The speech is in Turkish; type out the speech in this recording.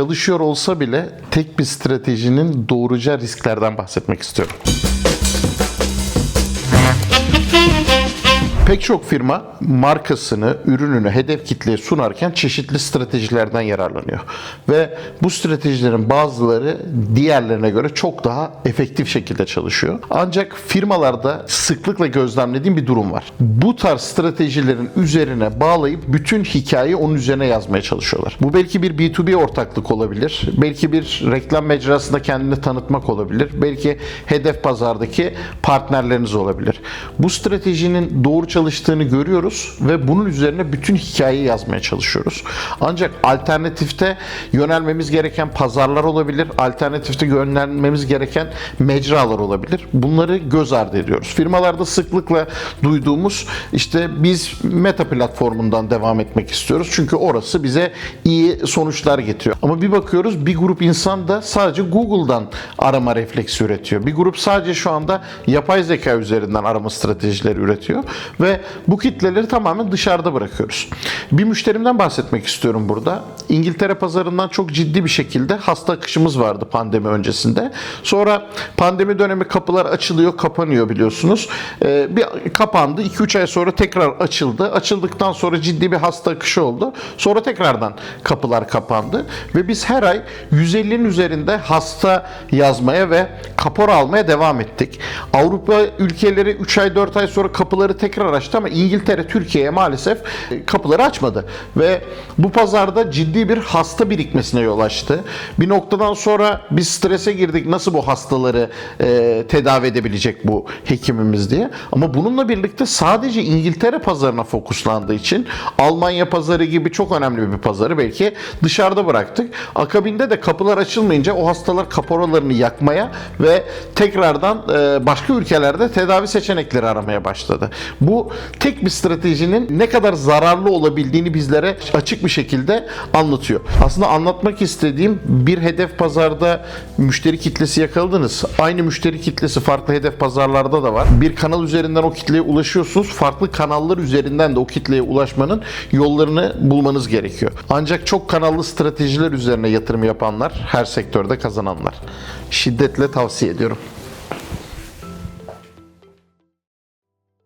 çalışıyor olsa bile tek bir stratejinin doğuracağı risklerden bahsetmek istiyorum. Pek çok firma markasını, ürününü hedef kitleye sunarken çeşitli stratejilerden yararlanıyor. Ve bu stratejilerin bazıları diğerlerine göre çok daha efektif şekilde çalışıyor. Ancak firmalarda sıklıkla gözlemlediğim bir durum var. Bu tarz stratejilerin üzerine bağlayıp bütün hikayeyi onun üzerine yazmaya çalışıyorlar. Bu belki bir B2B ortaklık olabilir. Belki bir reklam mecrasında kendini tanıtmak olabilir. Belki hedef pazardaki partnerleriniz olabilir. Bu stratejinin doğru çalıştığını görüyoruz ve bunun üzerine bütün hikayeyi yazmaya çalışıyoruz. Ancak alternatifte yönelmemiz gereken pazarlar olabilir. Alternatifte yönelmemiz gereken mecralar olabilir. Bunları göz ardı ediyoruz. Firmalarda sıklıkla duyduğumuz işte biz Meta platformundan devam etmek istiyoruz. Çünkü orası bize iyi sonuçlar getiriyor. Ama bir bakıyoruz bir grup insan da sadece Google'dan arama refleksi üretiyor. Bir grup sadece şu anda yapay zeka üzerinden arama stratejileri üretiyor ve bu kitleleri tamamen dışarıda bırakıyoruz. Bir müşterimden bahsetmek istiyorum burada. İngiltere pazarından çok ciddi bir şekilde hasta akışımız vardı pandemi öncesinde. Sonra pandemi dönemi kapılar açılıyor, kapanıyor biliyorsunuz. Ee, bir kapandı. 2-3 ay sonra tekrar açıldı. Açıldıktan sonra ciddi bir hasta akışı oldu. Sonra tekrardan kapılar kapandı ve biz her ay 150'nin üzerinde hasta yazmaya ve kapor almaya devam ettik. Avrupa ülkeleri 3 ay 4 ay sonra kapıları tekrar açtı ama İngiltere Türkiye'ye maalesef e, kapıları açmadı ve bu pazarda ciddi bir hasta birikmesine yol açtı. Bir noktadan sonra biz strese girdik nasıl bu hastaları e, tedavi edebilecek bu hekimimiz diye. Ama bununla birlikte sadece İngiltere pazarına fokuslandığı için Almanya pazarı gibi çok önemli bir pazarı belki dışarıda bıraktık. Akabinde de kapılar açılmayınca o hastalar kaporalarını yakmaya ve tekrardan e, başka ülkelerde tedavi seçenekleri aramaya başladı. Tek bir stratejinin ne kadar zararlı olabildiğini bizlere açık bir şekilde anlatıyor. Aslında anlatmak istediğim bir hedef pazarda müşteri kitlesi yakaladınız. Aynı müşteri kitlesi farklı hedef pazarlarda da var. Bir kanal üzerinden o kitleye ulaşıyorsunuz. Farklı kanallar üzerinden de o kitleye ulaşmanın yollarını bulmanız gerekiyor. Ancak çok kanallı stratejiler üzerine yatırım yapanlar her sektörde kazananlar. Şiddetle tavsiye ediyorum.